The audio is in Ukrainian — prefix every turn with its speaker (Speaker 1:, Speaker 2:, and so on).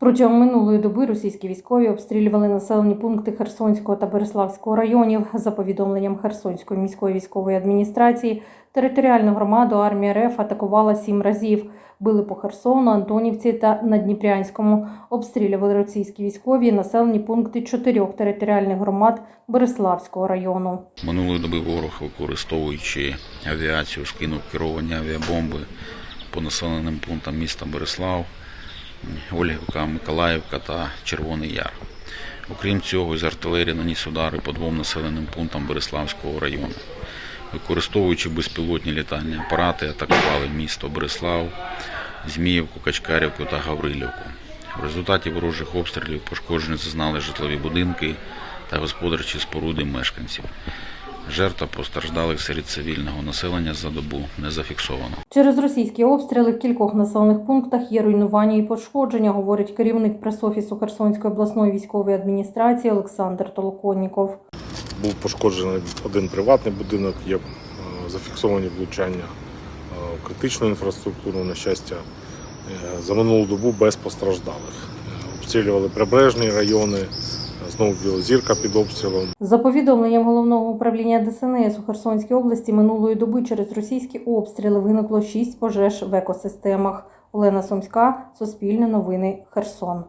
Speaker 1: Протягом минулої доби російські військові обстрілювали населені пункти Херсонського та Береславського районів. За повідомленням Херсонської міської військової адміністрації, територіальну громаду армія РФ атакувала сім разів. Били по Херсону, Антонівці та Надніпрянському. Обстрілювали російські військові населені пункти чотирьох територіальних громад Береславського району.
Speaker 2: Минулої доби ворог, використовуючи авіацію, скинув керовані авіабомби по населеним пунктам міста Береслав, Ольгівка, Миколаївка та Червоний Яр. Окрім цього, з артилерії наніс удари по двом населеним пунктам Береславського району. Використовуючи безпілотні літальні апарати, атакували місто Береслав, Зміївку, Качкарівку та Гаврилівку. В результаті ворожих обстрілів пошкоджені зазнали житлові будинки та господарчі споруди мешканців. Жертв постраждалих серед цивільного населення за добу не зафіксовано.
Speaker 1: Через російські обстріли в кількох населених пунктах є руйнування і пошкодження, говорить керівник пресофісу Херсонської обласної військової адміністрації Олександр Толоконніков.
Speaker 3: Був пошкоджений один приватний будинок, є е, зафіксовані влучання е, в критичну інфраструктуру. На щастя, е, за минулу добу без постраждалих. Обстрілювали прибережні райони, знову Білозірка під обстрілом.
Speaker 1: За повідомленням головного управління ДСНС у Херсонській області минулої доби через російські обстріли виникло шість пожеж в екосистемах. Олена Сумська, Суспільне новини, Херсон.